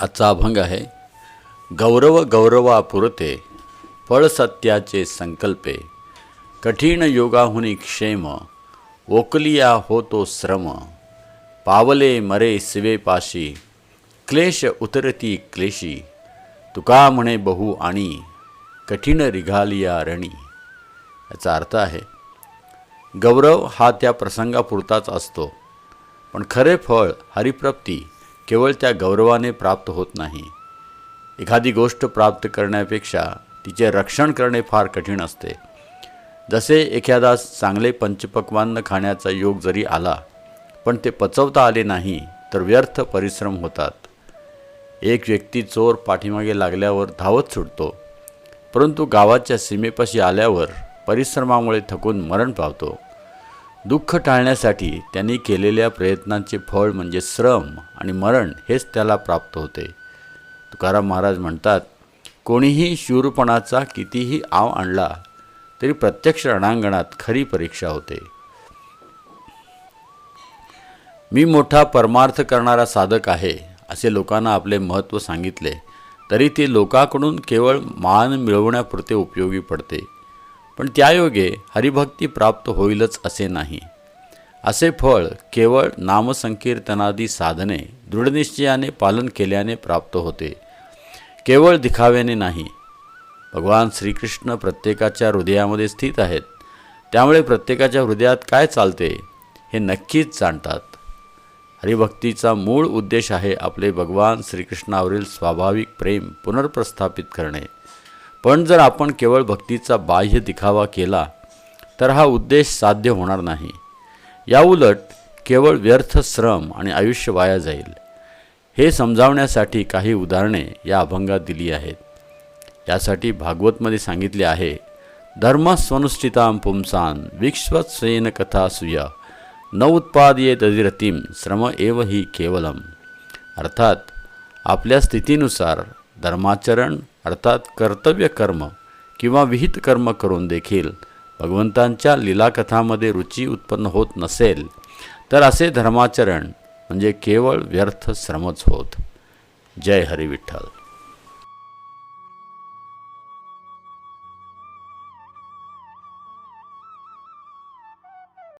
आजचा अभंग आहे गौरव गौरवा पुरते फळ सत्याचे संकल्पे कठीण योगाहुनी क्षेम ओकलिया होतो श्रम पावले मरे शिवेपाशी क्लेश उतरती क्लेशी तुका म्हणे बहु आणि कठीण रिघालिया रणी. याचा अर्थ आहे गौरव हा त्या प्रसंगापुरताच असतो पण खरे फळ हरिप्राप्ती केवळ त्या गौरवाने प्राप्त होत नाही. एखादी गोष्ट प्राप्त करण्यापेक्षा तिचे रक्षण करणे फार कठीण असते. जसे एखादा चांगले पंचपक्वान्न खाण्याचा योग जरी आला पण ते पचवता आले नाही तर व्यर्थ परिश्रम होतात. एक व्यक्ती चोर पाठीमागे लागल्यावर धावत सुटतो परंतु गावाच्या सीमेपाशी आल्यावर परिश्रमामुळे थकून मरण पावतो. दुःख टाळण्यासाठी त्यांनी केलेल्या प्रयत्नांचे फळ म्हणजे श्रम आणि मरण हेच त्याला प्राप्त होते. तुकाराम महाराज म्हणतात कोणीही शूरपणाचा कितीही आव आणला तरी प्रत्यक्ष रणांगणात खरी परीक्षा होते. मी मोठा परमार्थ करणारा साधक आहे असे लोकांना आपले महत्त्व सांगितले तरी ते लोकांकडून केवळ मान मिळवण्यापुरते उपयोगी पडते. पण त्यायोगे हरिभक्ती प्राप्त होईलच असे नाही. असे फळ केवळ नामसंकीर्तनादी साधने दृढनिश्चयाने पालन केल्याने प्राप्त होते. केवळ दिखाव्याने नाही. भगवान श्रीकृष्ण प्रत्येकाच्या हृदयामध्ये स्थित आहेत. त्यामुळे प्रत्येकाच्या हृदयात काय चालते हे नक्कीच जाणतात. हरिभक्तीचा मूळ उद्देश आहे आपले भगवान श्रीकृष्णावरील स्वाभाविक प्रेम पुनर्प्रस्थापित करणे. पण जर आपण केवळ भक्तीचा बाह्य दिखावा केला तर हा उद्देश साध्य होणार नाही. याउलट केवळ व्यर्थ श्रम आणि आयुष्य वाया जाईल. हे समजावण्यासाठी काही उदाहरणे या अभंगात दिली आहेत. यासाठी भागवतमध्ये सांगितले आहे धर्मस्वनुष्ठितां पुंसान विश्वसेन कथा सुया न उत्पादये तदिरतीम श्रम एव ही केवलम. अर्थात आपल्या स्थितीनुसार धर्माचरण अर्थात कर्तव्य कर्म किंवा विहित कर्म करून देखील भगवंतांच्या लीलाकथामध्ये रुची उत्पन्न होत नसेल तर असे धर्माचरण म्हणजे केवळ व्यर्थ श्रमच होत. जय हरी विठ्ठल